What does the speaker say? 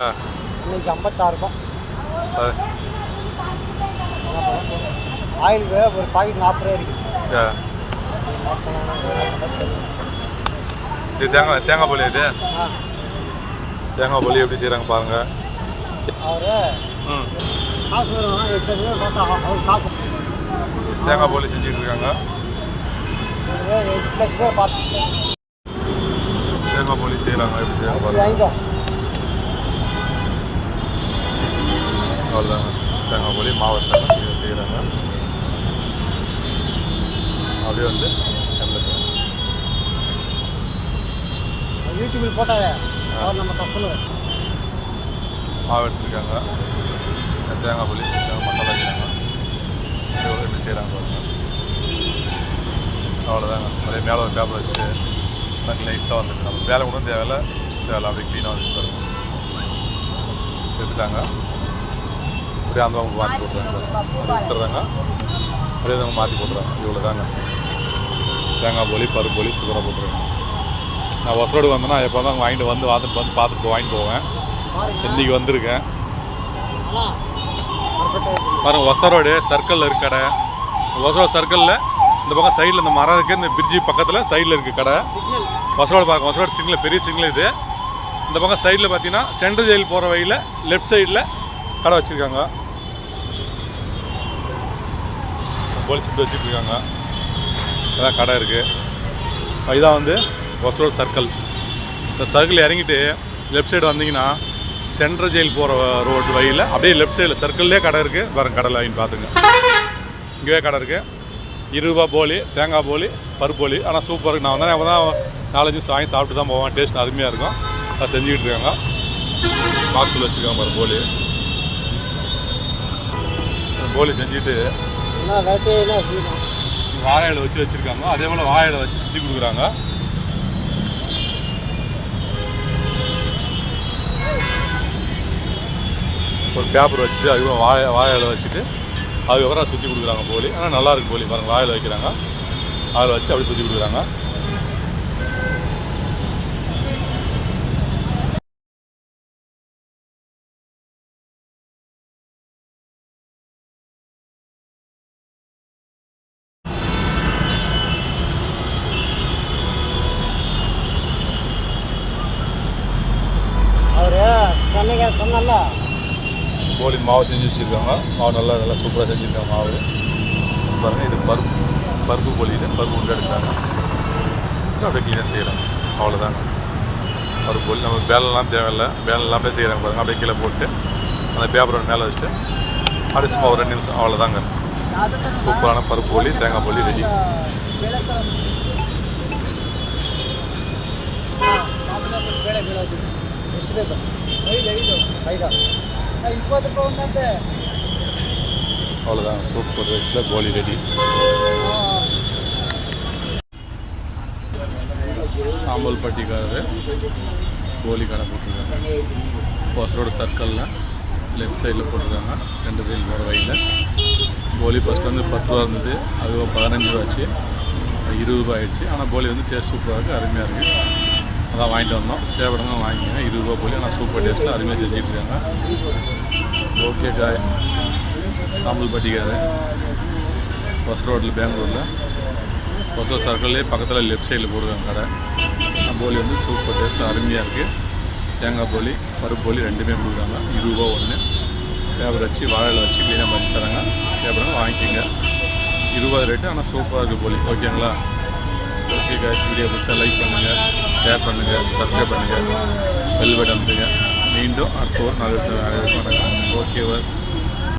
இன்னைக்கு ஐம்பத்தாறு ரூபாய் ஆ, ஆயில் ஒரு பாக்கெட் நாற்பது ஆ. இது தேங்காய் தேங்காய் போலி இது? தேங்காய் போலி எப்படி செய்கிறாங்க பாருங்க. தேங்காய் போலி செஞ்சுட்டு இருக்காங்க. தேங்காய் போலி செய்கிறாங்க எப்படி செய்கிறாங்க அவ்வளோதாங்க தேங்காய் போலி மாவட்டத்தில் செய்கிறாங்க அப்படியே வந்து யூடியூபில் போட்டாரு அவர் நம்ம கஸ்டமர் மாவு எடுத்துருக்காங்க தேங்காய் போலி மசாலா வைக்கிறாங்க எப்படி செய்கிறாங்க அவ்வளோதாங்க அதே மேலே ஒரு பேப்பர் வச்சுட்டு தண்ணி நைஸாக நம்ம வேலை கூட தேவையில்ல தேவையில்ல அப்படியே க்ளீனாக பாருங்க எடுத்துட்டாங்க அப்படியே அந்த அவங்க மாற்றி போட்டுறாங்க. எடுத்துடுறாங்க. அப்படியே அவங்க மாற்றி போட்டுறாங்க. இவ்வளோ தாங்க தேங்காய் போலி பருப்பு போலி சுகராக போட்டுருங்க நான் ஒசரோடு வந்தேன்னா எப்போ தான் வாங்கிட்டு வந்து வாத்துட்டு வந்து பார்த்துட்டு வாங்கிட்டு போவேன். இன்றைக்கி வந்திருக்கேன். பாருங்க ஒசரோடு சர்க்கிளில் இருக்கு கடை. ஒசரோடு சர்க்கிளில் இந்த பக்கம் சைடில் இந்த மரம் இருக்குது இந்த பிரிட்ஜி பக்கத்தில் சைடில் இருக்குது கடை. ஒசரோடு பாருங்க ஒசரோடு சிங்கிள் பெரிய சிங்கிள் இது. இந்த பக்கம் சைடில் பார்த்தீங்கன்னா சென்ட்ரல் ஜெயில் போகிற வழியில் லெஃப்ட் சைடில் கடை வச்சுருக்காங்க. போலீஸ் வச்சுட்டு இருக்காங்க அதான் கடை இருக்குது இதான் வந்து ஒசரோடு சர்க்கிள் இந்த சர்க்கிள் இறங்கிட்டு லெஃப்ட் சைடு வந்தீங்கன்னா சென்ட்ரல் ஜெயில் போகிற ரோடு வழியில் அப்படியே லெஃப்ட் சைடில் சர்க்கிள்லேயே கடை இருக்குது பாருங்க கடை வாங்கி பார்த்துங்க. இங்கேயே கடை இருக்குது இருபது ரூபா போலி தேங்காய் போலி பருப்பு போலி. ஆனால் சூப்பர் நான் வந்தேன் அப்போ தான் நாலஞ்சு நிமிஷம் வாங்கி சாப்பிட்டு தான் போவேன். டேஸ்ட் அருமையாக இருக்கும். அதை செஞ்சுக்கிட்டு இருக்காங்க. பாக்ஸில் வச்சுருக்காங்க பாரு போலி. போலி செஞ்சுட்டு வாழை இலை வாழையில வச்சு வச்சுருக்காங்க. அதே போல் வாழையில வச்சு சுற்றி கொடுக்குறாங்க. ஒரு பேப்பர் வச்சுட்டு அதுக்கப்புறம் வாழை வாழையில வச்சுட்டு அதுக்கப்புறம் சுற்றி கொடுக்குறாங்க போலி. ஆனால் நல்லா இருக்கு போலி. பாருங்கள் வாழையில வைக்கிறாங்க. அதில் வச்சு அப்படியே சுற்றி கொடுக்குறாங்க அவர் சென்னைக்கார சொன்னல போலி மாவு செஞ்சு வச்சுருக்காங்க. மாவு நல்லா நல்லா சூப்பராக செஞ்சுருக்காங்க மாவு. பாருங்க இது பருப்பு பருப்பு போலி இது. பருப்பு உருண்டை எடுக்கிறாங்க. அப்படியே க்ளீனாக செய்கிறாங்க அவ்வளோதாங்க பருப்பு போலி நம்ம பேலெல்லாம் தேவையில்லை. பேலன் எல்லாமே செய்கிறாங்க பாருங்க. அப்படியே கீழே போட்டு அந்த பேப்பரை மேலே வச்சுட்டு அப்படியே சும்மா ஒரு ரெண்டு நிமிஷம் அவ்வளோதாங்க சூப்பரான பருப்பு போலி தேங்காய் போலி ரெடி ಎಷ್ಟು ಬೇಕು ಐದು ಐದು ಐದಾ ಇಪ್ಪತ್ತು ರೂಪಾಯಿ ಒಂದಂತೆ அவ்வளோதாங்க சூப்பர் ரெஸ்ட்டில் போலி ரெடி சாம்பல் பட்டிக்காரர் கோலி கடை போட்டிருக்காங்க ஒசரோட சர்க்கிளில் லெஃப்ட் சைடில் போட்டிருக்காங்க சென்டர் சைடு போகிற வழியில் போலி ஃபஸ்ட்டு வந்து பத்து ரூபா இருந்தது அது பதினஞ்சு ரூபா ஆச்சு இருபது ரூபா ஆயிடுச்சு ஆனால் போலி வந்து டேஸ்ட் சூப்பராக இருக்குது அருமையாக இருக்குது அதான் வாங்கிட்டு வந்தோம். தேவைப்படுங்க வாங்கிக்கோங்க. இருபது ரூபா போலி ஆனால் சூப்பர் டேஸ்ட்டில் அருமையாக செஞ்சிட்ருக்காங்க ஓகே காய்ஸ் சாம்பல் பட்டிக்காரு பஸ் ரோட்டில் பெங்களூரில் பஸ் சர்க்கிள்லேயே பக்கத்தில் லெஃப்ட் சைடில் போடுவாங்க கடை. போலி வந்து சூப்பர் டேஸ்ட்டில் அருமையாக இருக்குது தேங்காய் போலி பருப்பு போலி ரெண்டுமே கொடுக்குறாங்க. இருபது ஒன்று பேப்பர் வச்சு வாழையில் வச்சு க்ளீனாக வச்சு தராங்க. பேப்பரை வாங்கிக்கோங்க. இருபது ரேட்டு ஆனால் சூப்பராக இருக்குது போலி. ஓகேங்களா ஓகே காய்ஸ் வீடியோ புதுசாக லைக் பண்ணுங்கள் ஷேர் பண்ணுங்கள் சப்ஸ்கிரைப் பண்ணுங்கள் பெல் பட்டன் அமுத்துங்க. மீண்டும் அடுத்த ஒரு நாலு வருஷம் ஓகே வாஸ்